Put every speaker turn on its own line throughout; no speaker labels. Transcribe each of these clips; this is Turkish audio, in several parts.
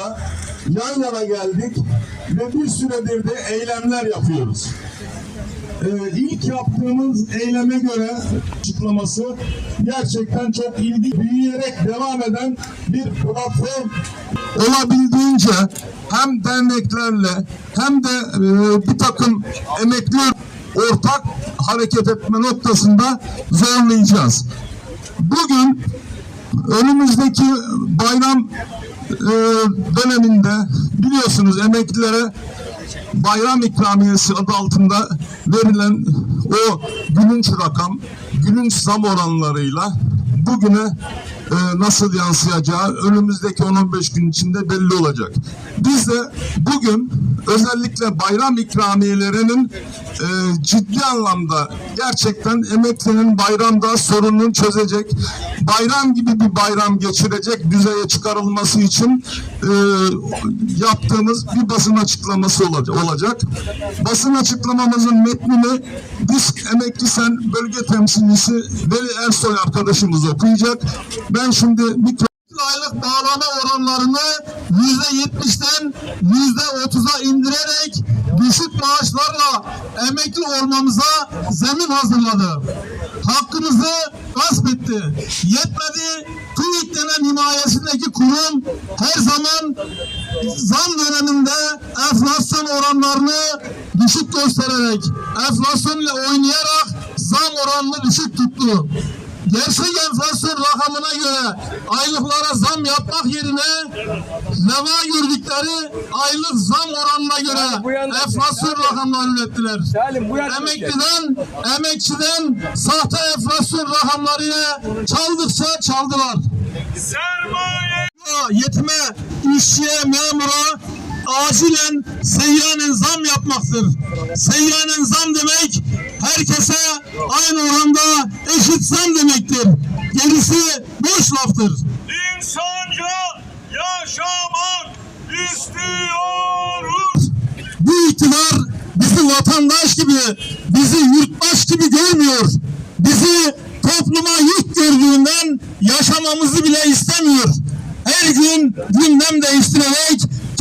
da yan yana geldik ve bir süredir de eylemler yapıyoruz. Ee, ilk yaptığımız eyleme göre açıklaması gerçekten çok ilgi büyüyerek devam eden bir platform olabildiğince hem derneklerle hem de e, bir takım emekli ortak hareket etme noktasında zorlayacağız. Bugün önümüzdeki bayram e, döneminde biliyorsunuz emeklilere bayram ikramiyesi adı altında verilen o gülünç rakam, gülünç zam oranlarıyla bugüne e, nasıl yansıyacağı önümüzdeki 10-15 gün içinde belli olacak. Biz de bugün özellikle bayram ikramiyelerinin e, ciddi anlamda gerçekten emeklinin bayramda sorununu çözecek, bayram gibi bir bayram geçirecek düzeye çıkarılması için e, yaptığımız bir basın açıklaması olacak. Basın açıklamamızın metnini Disk Emekli Sen Bölge Temsilcisi Veli Ersoy arkadaşımız okuyacak. Ben şimdi mikro aylık bağlama oranlarını yüzde yetmişten yüzde otuza indirerek düşük maaşlarla emekli olmamıza zemin hazırladı. Hakkımızı gasp etti. Yetmedi, TÜİK denen himayesindeki kurum her zaman zam döneminde enflasyon oranlarını düşük göstererek, enflasyon ile oynayarak zam oranını düşük tuttu. Gerçek enflasyon rakamına göre aylıklara zam yapmak yerine leva gördükleri aylık zam oranına göre enflasyon rakamları ürettiler. Emekli'den, emekçiden sahte enflasyon rakamlarıyla çaldıkça çaldılar.
Sermaye.
Yetime, işçiye, memura acilen seyyanen zam yapmaktır. Seyyanen zam demek herkese aynı oranda eşit zam demektir. Gerisi boş laftır.
İnsanca yaşamak istiyoruz.
Bu iktidar bizi vatandaş gibi, bizi yurttaş gibi görmüyor. Bizi topluma yük gördüğünden yaşamamızı bile istemiyor. Her gün gündem değiştirerek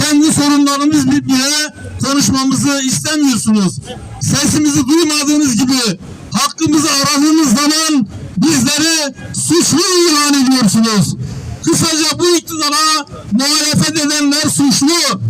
kendi sorunlarımız bile konuşmamızı istemiyorsunuz. Sesimizi duymadığınız gibi hakkımızı aradığımız zaman bizleri suçlu ilan ediyorsunuz. Kısaca bu iktidara muhalefet edenler suçlu.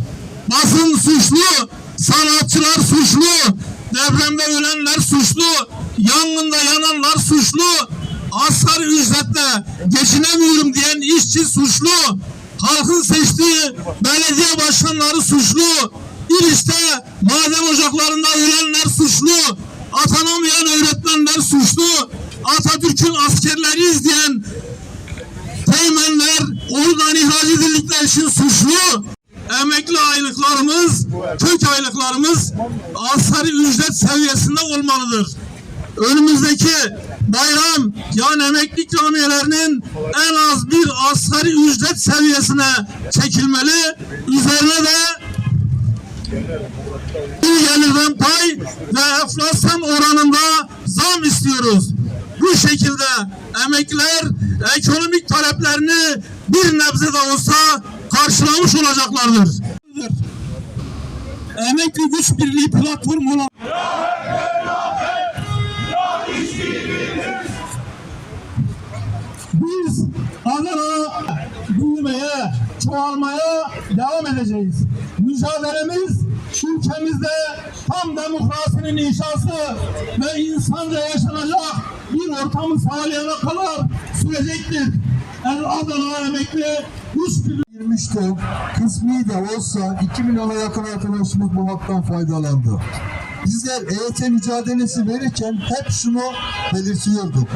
Basın suçlu, sanatçılar suçlu, depremde ölenler suçlu, yangında yananlar suçlu, asgari ücretle geçinemiyorum diyen işçi suçlu, halkın seçtiği belediye başkanları suçlu, İlişte maden ocaklarında ölenler suçlu, atanamayan öğretmenler suçlu, Atatürk'ün askerleri diyen teğmenler oradan ihraç edildikleri için suçlu. Emekli aylıklarımız, kök aylıklarımız asgari ücret seviyesinde olmalıdır. Önümüzdeki bayram yani emekli ikramiyelerinin en az bir asgari ücret seviyesine çekilmeli. Üzerine de bir gelirden pay ve enflasyon oranında zam istiyoruz. Bu şekilde emekliler ekonomik taleplerini bir nebze de olsa karşılamış olacaklardır. Emekli Güç Birliği platformu olan biz Adana büyümeye, çoğalmaya devam edeceğiz. Mücadelemiz ülkemizde tam demokrasinin inşası ve insanca yaşanacak bir ortamı sağlayana kadar sürecektir. El Adana emekli birliği
girmişti. Kısmi de olsa 2 milyona yakın arkadaşımız bu haktan faydalandı. Bizler EYT mücadelesi verirken hep şunu belirtiyorduk.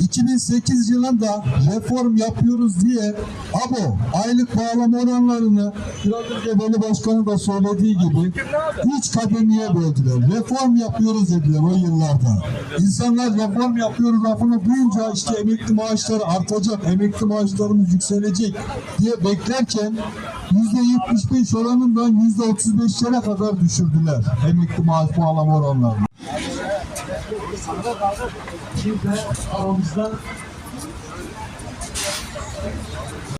2008 yılında reform yapıyoruz diye ABO aylık bağlama oranlarını biraz önce Veli Başkanı da söylediği gibi üç kademeye böldüler. Reform yapıyoruz dediler o yıllarda. İnsanlar reform yapıyoruz lafını duyunca işte emekli maaşları artacak, emekli maaşlarımız yükselecek diye beklerken %75 oranından %35'lere kadar düşürdüler emekli maaş bağlama oranlarını.
Şimdi aramızda